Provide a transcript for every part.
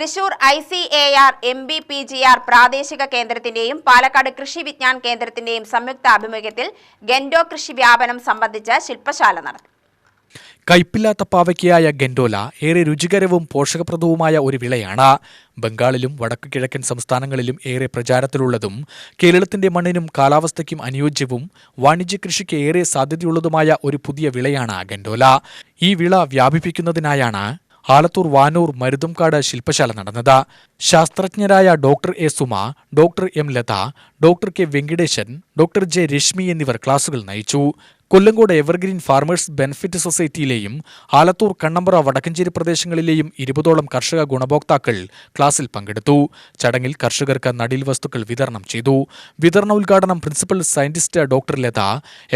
Thrissur I C A R M B P G R പ്രാദേശിക കേന്ദ്രത്തിന്റെയും പാലക്കാട് കൃഷി വിജ്ഞാൻ കേന്ദ്രത്തിന്റെയും സംയുക്ത ആഭിമുഖ്യത്തിൽ ഗെൻഡോ കൃഷി വ്യാപനം സംബന്ധിച്ച ശില്പശാല നടത്തി. കയ്പില്ലാത്ത പാവയ്ക്കയായ ഗെൻഡോല ഏറെ രുചികരവും പോഷകപ്രദവുമായ ഒരു വിളയാണ്. ബംഗാളിലും വടക്കു കിഴക്കൻ സംസ്ഥാനങ്ങളിലും ഏറെ പ്രചാരത്തിലുള്ളതും കേരളത്തിന്റെ മണ്ണിനും കാലാവസ്ഥയ്ക്കും അനുയോജ്യവും വാണിജ്യ കൃഷിക്ക് ഏറെ സാധ്യതയുള്ളതുമായ ഒരു പുതിയ വിളയാണ് ഗെൻഡോല. ഈ വിള വ്യാപിപ്പിക്കുന്നതിനായാണ് ആലത്തൂർ വാനൂർ മരുതുംകാട് ശില്പശാല നടന്നത്. ശാസ്ത്രജ്ഞരായ doctor A Suma doctor M Latha doctor K Venkitesan doctor J Reshmi എന്നിവർ ക്ലാസുകൾ നയിച്ചു. കൊല്ലങ്കോട് എവർഗ്രീൻ ഫാർമേഴ്സ് ബെനിഫിറ്റ് സൊസൈറ്റിയിലെയും ആലത്തൂർ കണ്ണമ്പ്ര വടക്കഞ്ചേരി പ്രദേശങ്ങളിലെയും ഇരുപതോളം കർഷക ഗുണഭോക്താക്കൾ ക്ലാസിൽ പങ്കെടുത്തു. ചടങ്ങിൽ കർഷകർക്ക് നടീൽ വസ്തുക്കൾ വിതരണം ചെയ്തു. വിതരണ ഉദ്ഘാടനം principal scientist doctor Latha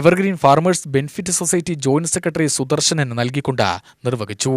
evergreen farmers benefit society joint secretary Sudarsanan നൽകിക്കൊണ്ട് നിർവഹിച്ചു.